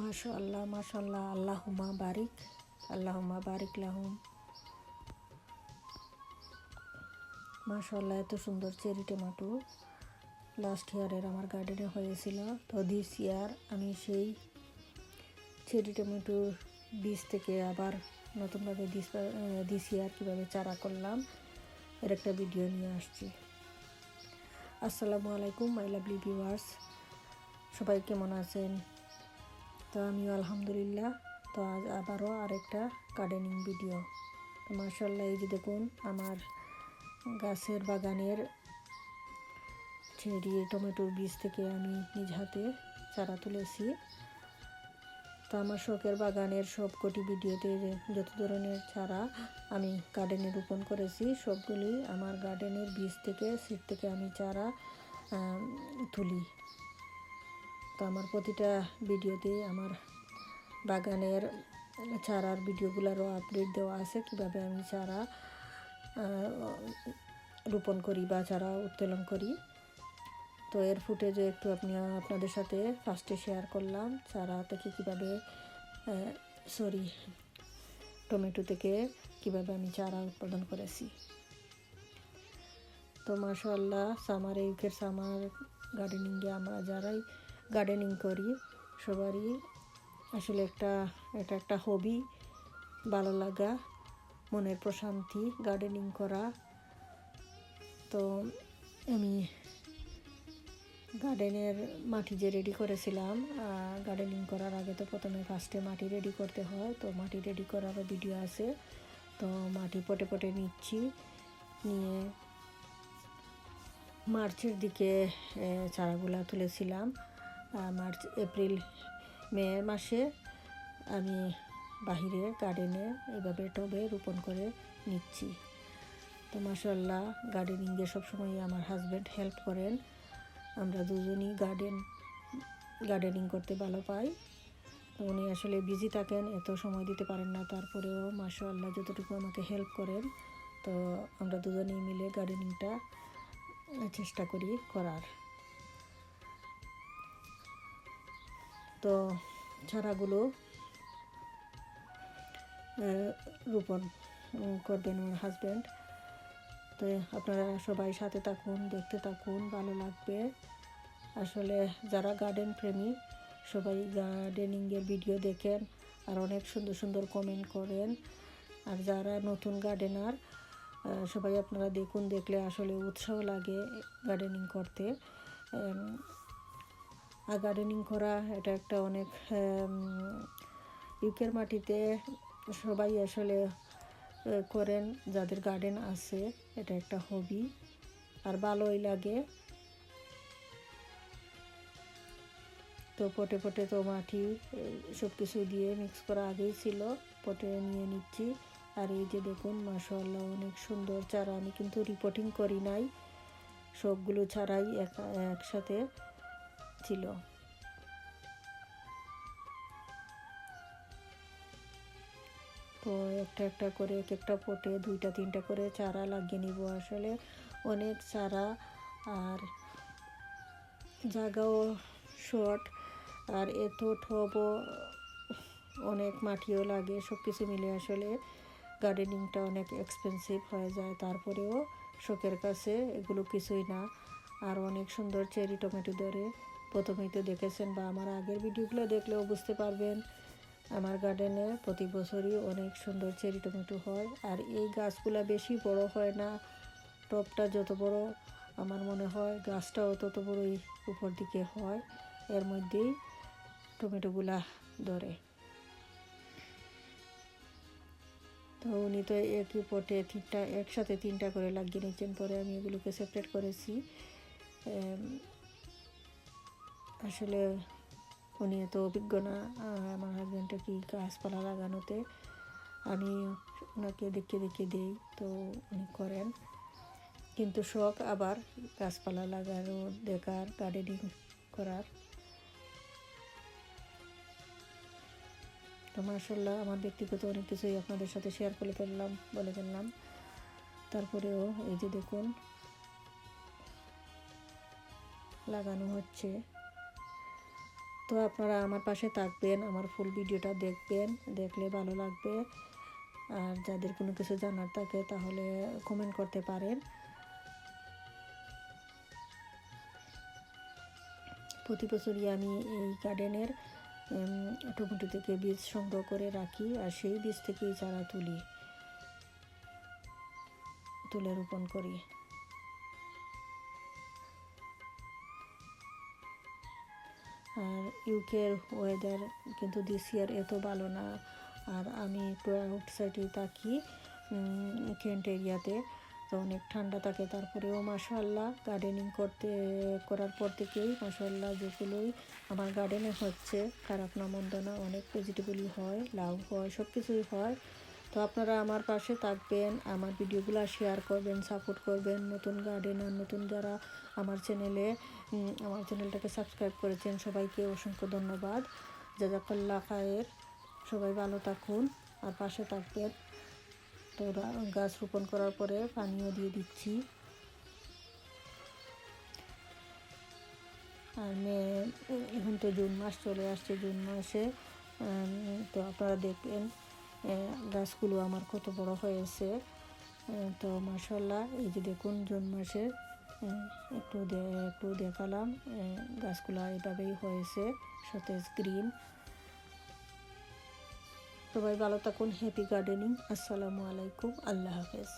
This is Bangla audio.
মাশাল্লাহ মাশাল্লাহ আল্লাহুমা বারিক আল্লাহুমা বারিক লাহুম। মাশাল্লাহ এত সুন্দর চেরি টমেটো লাস্ট ইয়ারের আমার গার্ডেনে হয়েছিল। তো দিস ইয়ার আমি সেই চেরি টমেটোর বীজ থেকে আবার নতুনভাবে দিস দিস ইয়ার কীভাবে চারা করলাম, এর একটা ভিডিও নিয়ে আসছি। আসসালামু আলাইকুম মাই লাভলি ভিউয়ার্স সবাই কেমন আছেন? তো আমিও আলহামদুলিল্লাহ। তো আজ আবারও আরেকটা গার্ডেনিং ভিডিও তো মার্শাল্লাহ এই যে দেখুন, আমার গাছের বাগানের চেরি টমেটোর বীজ থেকে আমি নিজ হাতে চারা তুলেছি। তো আমার শখের বাগানের সব কটি ভিডিওতে যত ধরনের চারা আমি গার্ডেনে রোপণ করেছি, সবগুলি আমার গার্ডেনের বীজ থেকে সিট থেকে আমি চারা তুলি। তো আমার প্রতিটা ভিডিওতে আমার বাগানের চারার ভিডিওগুলোরও আপডেট দেওয়া আছে, কীভাবে আমি চারা রোপণ করি বা চারা উত্তোলন করি। তো এর ফুটেজে একটু আপনি, আপনাদের সাথে ফার্স্টে শেয়ার করলাম, চারা থেকে কীভাবে সরি টমেটো থেকে কীভাবে আমি চারা উৎপাদন করেছি। তো মাশাল্লাহ সামার ইউকের সামার গার্ডেনিংয়ে আমরা যারাই গার্ডেনিং করি, সবারই। আসলে একটা, এটা একটা হবি ভালো লাগা, মনের প্রশান্তি গার্ডেনিং করা। তো আমি গার্ডেনের মাটি যে রেডি করেছিলাম গার্ডেনিং করার আগে তো প্রথমে ফার্স্টে মাটি রেডি করতে হয়। তো মাটি রেডি করারও ভিডিও আছে। তো মাটি পটে পটে নিচ্ছি, নিয়ে মার্চের দিকে চারাগুলা তুলেছিলাম। মার্চ, এপ্রিল, মে মাসে আমি বাহিরে গার্ডেনে এভাবে টবে রোপণ করে নিচ্ছি। তো মাসাল্লাহ গার্ডেনিংয়ে সবসময় আমার হাজব্যান্ড হেল্প করেন। আমরা দুজনই গার্ডেন গার্ডেনিং করতে ভালো পাই। উনি আসলে বিজি থাকেন, এত সময় দিতে পারেন না। তারপরেও মাসাল্লাহ যতটুকু আমাকে হেল্প করেন, তো আমরা দুজনেই মিলে গার্ডেনিংটা চেষ্টা করি করার। তো চারাগুলো রোপণ করবেন আমার হাজব্যান্ড তো আপনারা সবাই সাথে থাকুন, দেখতে থাকুন, ভালো লাগবে। আসলে যারা গার্ডেন প্রেমী, সবাই গার্ডেনিংয়ের ভিডিও দেখেন আর অনেক সুন্দর সুন্দর কমেন্ট করেন। আর যারা নতুন গার্ডেনার সবাই আপনারা দেখুন, দেখলে আসলে উৎসাহ লাগে গার্ডেনিং করতে। আর গার্ডেনিং করা, এটা একটা অনেক ইউকের মাটিতে সবাই আসলে করেন, যাদের গার্ডেন আছে, এটা একটা হবি আর ভালোই লাগে। তো পটে পটে তো মাটি সব কিছু দিয়ে মিক্স করা আগেই ছিল, পটে নিয়ে নিচ্ছি। আর এই যে দেখুন মাশাল্লাহ অনেক সুন্দর চারা, আমি কিন্তু রিপোর্টিং করি নাই। সবগুলো ছাড়াই এক, একসাথে। ছিল। তো একটা একটা করে এক একটা পটে, দুইটা, তিনটা করে চারা লাগিয়ে নিব। আসলে অনেক চারা আর জায়গাও শর্ট আর এত ঠবও অনেক মাটিও লাগে সব কিছু মিলে আসলে গার্ডেনিংটা অনেক এক্সপেন্সিভ হয়ে যায়। তারপরেও শোকের কাছে এগুলো কিছুই না। আর অনেক সুন্দর চেরি টমেটো ধরে প্রথমেই তো দেখেছেন বা আমার আগের ভিডিওগুলো দেখলেও বুঝতে পারবেন, আমার গার্ডেনে প্রতি বছরই অনেক সুন্দর চেরি টমেটো হয় আর এই গাছগুলা বেশি বড় হয় না, টপটা যত বড় আমার মনে হয় গাছটাও তত বড়ই উপর দিকে হয়, এর মধ্যেই টমেটোগুলা ধরে। তো উনি তো একই পটে তিনটা, একসাথে তিনটা করে লাগিয়ে নিচ্ছেন পরে আমি এগুলোকে সেপারেট করেছি। আসলে উনি এত অভিজ্ঞ না আমার হাজব্যান্ডটা কি গাছপালা লাগানোতে আমি ওনাকে দেখে দেখে দিই, তো উনি করেন। কিন্তু শখ আবার গাছপালা লাগানো, দেখার গার্ডেনিং করার। তো মার্শাল্লাহ আমার ব্যক্তিগত অনেক কিছুই আপনাদের সাথে শেয়ার করে ফেললাম, বলে ফেললাম। তারপরেও এই যে দেখুন, লাগানো হচ্ছে। তো আপনারা আমার পাশে থাকবেন, আমার ফুল ভিডিওটা দেখবেন, দেখলে ভালো লাগবে। আর যাদের কোনো কিছু জানার থাকে তাহলে কমেন্ট করতে পারেন। প্রতি বছরই আমি এই গার্ডেনের টমেটো থেকে বীজ সংগ্রহ করে রাখি আর সেই বীজ থেকেই চারা তুলি, তুলে রোপণ করি। আর ইউকের ওয়েদার কিন্তু দিস ইয়ার এত ভালো না। আর আমি একটু আউটসাইডে থাকি কেন্ট এরিয়াতে তো। অনেক ঠান্ডা থাকে, তারপরেও মাসাল্লাহ গার্ডেনিং করতে, করার পর থেকেই মাসাল্লাহ যেগুলোই আমার গার্ডেনে হচ্ছে, খারাপ না, মন্দ না, অনেক ভেজিটেবলই হয়, লাউ হয় সব কিছুই হয়। তো আপনারা আমার পাশে থাকবেন, আমার ভিডিওগুলো শেয়ার করবেন সাপোর্ট করবেন। নতুন গার্ডেনার নতুন যারা আমার চ্যানেলে আমার চ্যানেলটাকে সাবস্ক্রাইব করেছেন, সবাইকে অসংখ্য ধন্যবাদ। যা জাজাকাল্লা খায়ের। সবাই ভালো থাকুন আর পাশে থাকবেন। তো গাছ রোপণ করার পরে পানিও দিয়ে দিচ্ছি। আর এখন তো জুন মাস, চলে আসছে জুন মাসে। তো আপনারা দেখবেন। গাছগুলো আমার কত বড় হয়েছে। তো মাসাল্লাহ এই যে দেখুন জুন মাসে একটু একটু দেখালাম গাছগুলো এভাবেই হয়েছে, সতেজ গ্রিন। সবাই ভালো থাকুন, হ্যাপি গার্ডেনিং, আসসালামু আলাইকুম, আল্লাহ হাফেজ।